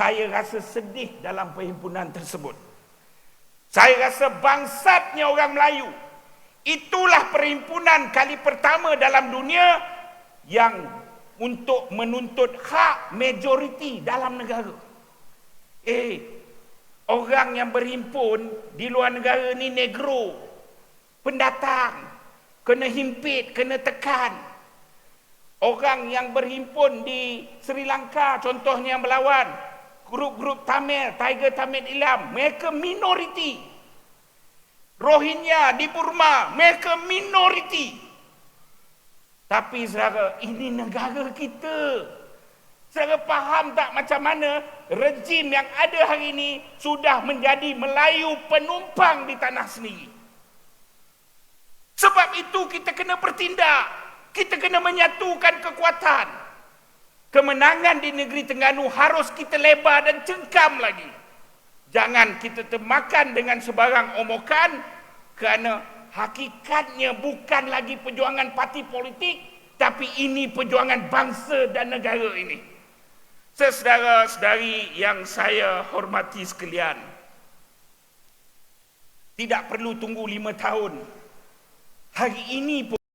Saya rasa sedih dalam perhimpunan tersebut. Saya rasa bangsatnya orang Melayu. Itulah perhimpunan kali pertama dalam dunia yang untuk menuntut hak majoriti dalam negara. Eh, orang yang berhimpun di luar negara ni negro, pendatang, kena himpit, kena tekan. Orang yang berhimpun di Sri Lanka contohnya yang melawan grup-grup Tamil, Tiger Tamil Ilam, mereka minoriti. Rohingya di Burma, mereka minoriti. Tapi saudara, ini negara kita. Saudara faham tak macam mana rejim yang ada hari ini sudah menjadi Melayu penumpang di tanah sendiri. Sebab itu kita kena bertindak. Kita kena menyatukan kekuatan. Kemenangan di negeri Tengganu harus kita lebar dan cengkam lagi. Jangan kita termakan dengan sebarang omokan kerana hakikatnya bukan lagi perjuangan parti politik tapi ini perjuangan bangsa dan negara ini. Sesaudara-saudari yang saya hormati sekalian. Tidak perlu tunggu lima tahun. Hari ini pun